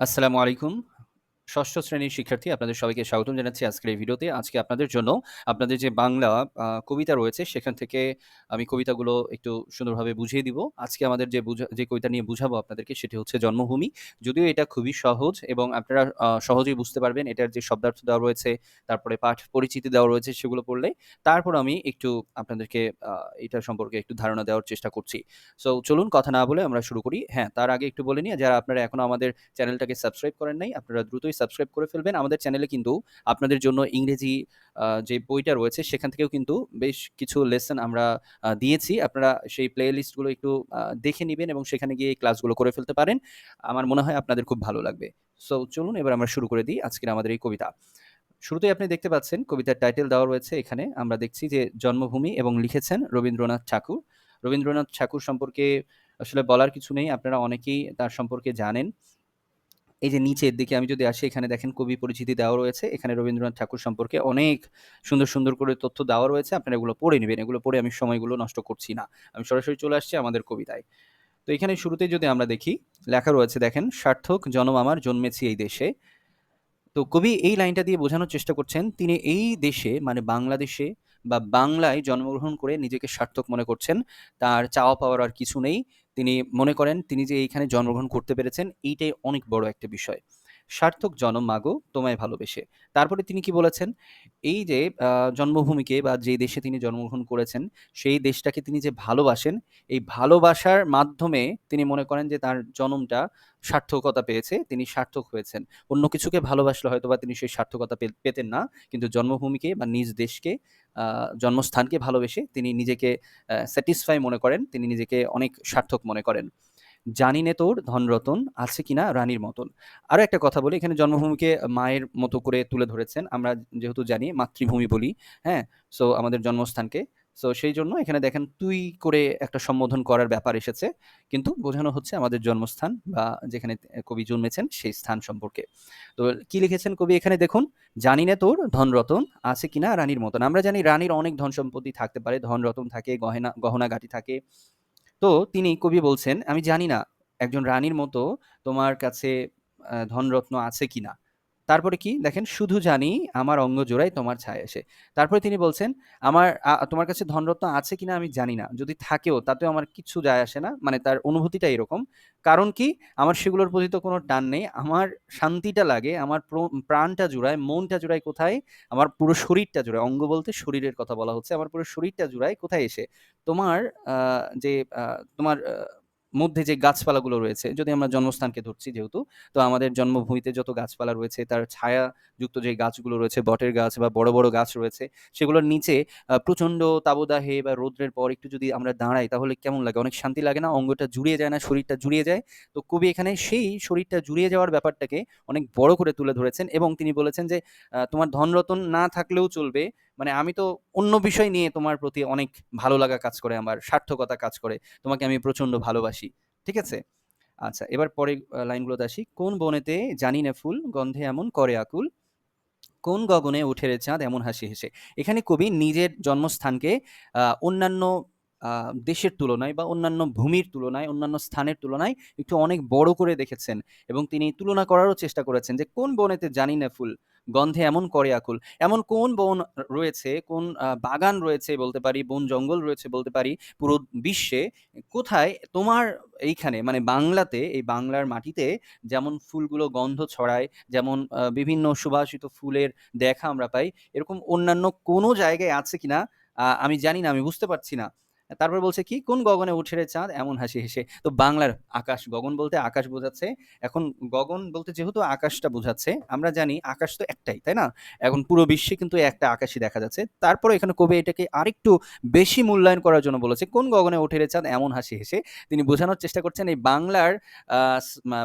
আসসালামু আলাইকুম। ষষ্ঠ শ্রেণির শিক্ষার্থী আপনাদের সবাইকে স্বাগতম জানাচ্ছি আজকের এই ভিডিওতে। আজকে আপনাদের জন্য আপনাদের যে বাংলা কবিতা রয়েছে সেখান থেকে আমি কবিতাগুলো একটু সুন্দরভাবে বুঝিয়ে দিব। আজকে আমাদের যে বুঝা যে কবিতা নিয়ে বুঝাবো আপনাদেরকে সেটি হচ্ছে 'জন্মভূমি'। যদিও এটা খুবই সহজ এবং আপনারা সহজেই বুঝতে পারবেন এটার যে শব্দার্থ দেওয়া রয়েছে, তারপরে পাঠ পরিচিতি দেওয়া রয়েছে সেগুলো পড়লে। তারপর আমি একটু আপনাদেরকে এটা সম্পর্কে একটু ধারণা দেওয়ার চেষ্টা করছি। সো চলুন কথা না বলে আমরা শুরু করি। হ্যাঁ, তার আগে একটু বলে নিই যারা আপনারা এখনও আমাদের চ্যানেলটাকে সাবস্ক্রাইব করেন নাই, আপনারা দ্রুতই সাবস্ক্রাইব করে ফেলবেন। আমাদের চ্যানেলে কিন্তু আপনাদের জন্য ইংরেজি যে বইটা রয়েছে, সেখান থেকেও কিন্তু বেশ কিছু লেসন আমরা দিয়েছি। আপনারা সেই প্লে লিস্টগুলো একটু দেখে নিবেন এবং সেখানে গিয়ে ক্লাসগুলো করে ফেলতে পারেন। আমার মনে হয় আপনাদের খুব ভালো লাগবে। সো চলুন এবার আমরা শুরু করে দিই আজকের আমাদের এই কবিতা। শুরুতেই আপনি দেখতে পাচ্ছেন, কবিতার টাইটেল দেওয়া রয়েছে এখানে। আমরা দেখছি যে 'জন্মভূমি' এবং লিখেছেন রবীন্দ্রনাথ ঠাকুর। রবীন্দ্রনাথ ঠাকুর সম্পর্কে আসলে বলার কিছু নেই। আপনারা অনেকেই তার সম্পর্কে জানেন। এই যে নিচের দিকে আমি যদি আসি এখানে দেখেন কবি পরিচিতি দেওয়া রয়েছে। এখানে রবীন্দ্রনাথ ঠাকুর সম্পর্কে অনেক সুন্দর, সুন্দর করে তথ্য দেওয়া রয়েছে। আপনারা এগুলো পড়ে নেবেন এগুলো পড়ে আমি সময়গুলো নষ্ট করছি না। আমি সরাসরি চলে আসছি আমাদের কবিতায়। তো এখানে শুরুতেই যদি আমরা দেখি লেখা রয়েছে দেখেন, "সার্থক জনম আমার জন্মেছি এই দেশে।" তো কবি এই লাইনটা দিয়ে বোঝানোর চেষ্টা করছেন তিনি এই দেশে মানে বাংলাদেশে বা বাংলায় জন্মগ্রহণ করে নিজেকে সার্থক মনে করছেন। তার চাওয়া পাওয়ার আর কিছু নেই। তিনি মনে করেন তিনি যে এইখানে জন্মগ্রহণ করতে পেরেছেন এইটাই অনেক বড় একটা বিষয়। সার্থক জনম মাগো তোমায় ভালোবেসে। তারপরে তিনি কি বলেছেন? এই যে জন্মভূমিকে বা যে দেশে তিনি জন্মগ্রহণ করেছেন, সেই দেশটাকে তিনি যে ভালোবাসেন, এই ভালোবাসার মাধ্যমে তিনি মনে করেন যে তার জনমটা সার্থকতা পেয়েছে, তিনি সার্থক হয়েছেন। অন্য কিছুকে ভালোবাসলে হয়তোবা তিনি সেই সার্থকতা পেতেন না। কিন্তু জন্মভূমিকে বা নিজ দেশকে জন্মস্থানকে ভালোবেসে তিনি নিজেকে স্যাটিসফাই মনে করেন, তিনি নিজেকে অনেক সার্থক মনে করেন। জানি নে তোর ধনরতন আছে কিনা রানীর মতন। আরও একটা কথা বলি এখানে জন্মভূমিকে মায়ের মতো করে তুলে ধরেছেন। আমরা যেহেতু জানি মাতৃভূমি বলি, হ্যাঁ? সো আমাদের জন্মস্থানকে। সো সেই জন্য এখানে দেখেন তুই করে একটা সম্বোধন করার ব্যাপার এসেছে। কিন্তু বোঝানো হচ্ছে আমাদের জন্মস্থান বা যেখানে কবি জন্মেছেন সেই স্থান সম্পর্কে। তো কি লিখেছেন কবি এখানে দেখুন, "জানি নে তোর ধনরতন আছে কিনা রানীর মতন।" আমরা জানি রানীর অনেক ধন সম্পত্তি থাকতে পারে, ধনরতন থাকে, গহেনা গহনা-গাঁটি থাকে। তো তিনি কবি বলছেন, "আমি জানি না একজন রানীর মতো তোমার কাছে ধনরত্ন আছে কিনা?" তারপরে কি দেখেন, "শুধু জানি আমার অঙ্গ জোড়ায় তোমার ছায়া এসে।" তারপরে তিনি বলছেন, "আমার তোমার কাছে ধনরত্ন আছে কিনা আমি জানি না। যদি থাকেও তাতেও আমার কিচ্ছু যায় আসে না।" মানে তার অনুভূতিটা এরকম। কারণ কি? আমার সেগুলোর প্রতি তো কোনো টান নেই। আমার শান্তিটা লাগে, আমার প্রাণটা জুড়ায়, মনটা জুড়ায় কোথায়? আমার পুরো শরীরটা জুড়ায়। অঙ্গ বলতে শরীরের কথা বলা হচ্ছে। আমার পুরো শরীরটা জুড়ায় কোথায় এসে? তোমার যে তোমার মধ্যে যে গাছপালাগুলো রয়েছে, যদি আমরা জন্মস্থানকে ধরছি যেহেতু, তো আমাদের জন্মভূমিতে যত গাছপালা রয়েছে তার ছায়াযুক্ত যে গাছগুলো রয়েছে, বটের গাছ বা বড়, বড় গাছ রয়েছে, সেগুলোর নিচে প্রচণ্ড তাবদাহে বা রৌদ্রের পর একটু যদি আমরা দাঁড়াই তাহলে কেমন লাগে? অনেক শান্তি লাগে না? অঙ্গটা জুড়িয়ে যায় না? শরীরটা জুড়িয়ে যায়? তো কবি এখানে সেই শরীরটা জুড়িয়ে যাওয়ার ব্যাপারটাকে অনেক বড় করে তুলে ধরেছেন এবং তিনি বলেছেন যে, "তোমার ধনরতন না থাকলেও চলবে। মানে আমি তো অন্য বিষয় নিয়ে তোমার প্রতি অনেক ভালো লাগা কাজ করে আমার, সার্থকতা কাজ করে। তোমাকে আমি প্রচণ্ড ভালোবাসি।" ঠিক আছে? আচ্ছা এবার পরে লাইনগুলো আসি। "কোন বনেতে জানি না ফুল, গন্ধে এমন করে আকুল। কোন গগনে উঠে চাঁদ এমন হাসি হেসে।" এখানে কবি নিজের জন্মস্থানকে অন্যান্য দেশের তুলনায় বা অন্যান্য ভূমির তুলনায়, অন্যান্য স্থানের তুলনায় একটু অনেক বড় করে দেখেছেন এবং তিনি তুলনা করারও চেষ্টা করেছেন যে, "কোন বনেতে জানি না ফুল, গন্ধে এমন করে আকুল।" এমন কোন বন রয়েছে, কোন বাগান রয়েছে বলতে পারি, বন-জঙ্গল রয়েছে বলতে পারি পুরো বিশ্বে, কোথায় তোমার এইখানে মানে বাংলাতে, এই বাংলার মাটিতে যেমন ফুলগুলো গন্ধ ছড়ায়, যেমন বিভিন্ন সুবাসিত ফুলের দেখা আমরা পাই, এরকম অন্যান্য কোনো জায়গায় আছে কিনা আমি জানি না, আমি বুঝতে পারছি না। তারপর বলছে কি? "কোন গগনে ওঠে রে চাঁদ এমন হাসি হেসে।" তো বাংলার আকাশ, গগন বলতে আকাশ বোঝাচ্ছে। এখন গগন বলতে যেহেতু আকাশটা বোঝাচ্ছে, আমরা জানি আকাশ তো একটাই, তাই না? এখন পুরো বিশ্বে কিন্তু একটা আকাশই দেখা যাচ্ছে। তারপরে এখানে কবি এটাকে আরেকটু বেশি মূল্যায়ন করার জন্য বলেছে, "কোন গগনে ওঠে রে চাঁদ এমন হাসি হেসে।" তিনি বোঝানোর চেষ্টা করছেন এই বাংলার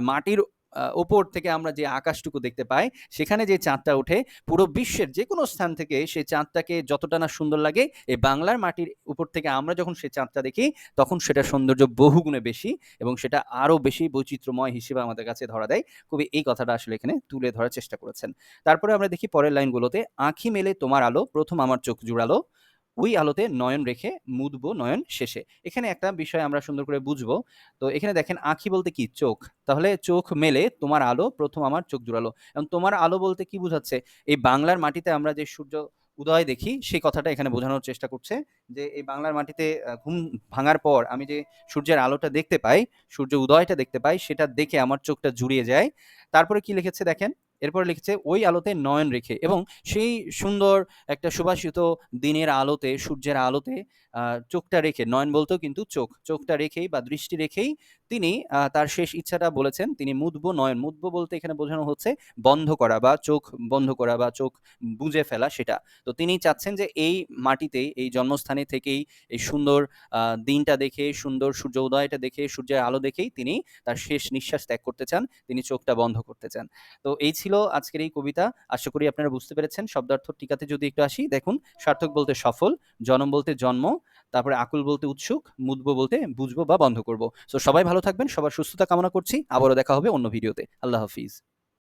মাটির আ উপর থেকে আমরা যে আকাশটুকু দেখতে পাই, সেখানে যে চাঁদটা ওঠে, পুরো বিশ্বের যে কোনো স্থান থেকে সেই চাঁদটাকে যতটা না সুন্দর লাগে, এই বাংলার মাটির উপর থেকে আমরা যখন সেই চাঁদটা দেখি, তখন সেটা সৌন্দর্য বহুগুণে বেশি এবং সেটা আরও বেশি বৈচিত্র্যময় হিসেবে আমাদের কাছে ধরা দেয়। কবি এই কথাটা আসলে এখানে তুলে ধরার চেষ্টা করেছেন। তারপরে আমরা দেখি পরের লাইনগুলোতে, "আঁখি মেলে তোমার আলো, প্রথম আমার চোখ জুড়ালো, ওই আলোতে নয়ন রেখে মুদব নয়ন শেষে। এখানে একটা বিষয় আমরা সুন্দর করে বুঝব। তো এখানে দেখেন আঁখি বলতে কি? চোখ। তাহলে চোখ মেলে তোমার আলো, প্রথম আমার চোখ জুড়ালো। এবং তোমার আলো বলতে কি বোঝাচ্ছে? এই বাংলার মাটিতে আমরা যে সূর্য উদয় দেখি, সেই কথাটা এখানে বোঝানোর চেষ্টা করছে যে এই বাংলার মাটিতে ঘুম ভাঙার পর আমি যে সূর্যের আলোটা দেখতে পাই, সূর্য উদয়টা দেখতে পাই, সেটা দেখে আমার চোখটা জুড়িয়ে যায়। তারপরে কি লিখেছে দেখেন? এরপরে লিখেছে, ওই আলোতে নয়ন রেখে। এবং সেই সুন্দর একটা সুভাষিত দিনের আলোতে, সূর্যের আলোতে চোখটা রেখে, নয়ন বলতেও কিন্তু চোখ, চোখটা রেখেই বা দৃষ্টি রেখেই তিনি তার শেষ ইচ্ছাটা বলেছেন, তিনি মুদব নয়ন মুদব বলতে এখানে বোঝানো হচ্ছে বন্ধ করা বা চোখ বন্ধ করা বা চোখ বুজে ফেলা সেটা। তো তিনি চাচ্ছেন যে এই মাটিতে এই জন্মস্থানে থেকেই, এই সুন্দর দিনটা দেখে, সুন্দর সূর্য উদয়টা দেখে, সূর্যের আলো দেখেই তিনি তার শেষ নিঃশ্বাস ত্যাগ করতে চান, তিনি চোখটা বন্ধ করতে চান। তো এই ছিল আজকের এই কবিতা। আশা করি আপনারা বুঝতে পেরেছেন। শব্দার্থ টিকাতে যদি একটু আসি, দেখুন, সার্থক বলতে সফল, জনম বলতে জন্ম তারপরে আকুল বলতে উৎসুক মুদবো বলতে বুঝব বা বন্ধ করব। সো সবাই ভালো থাকবেন, সবার সুস্থতা কামনা করছি, আবারও দেখা হবে অন্য ভিডিওতে। আল্লাহ হাফিজ।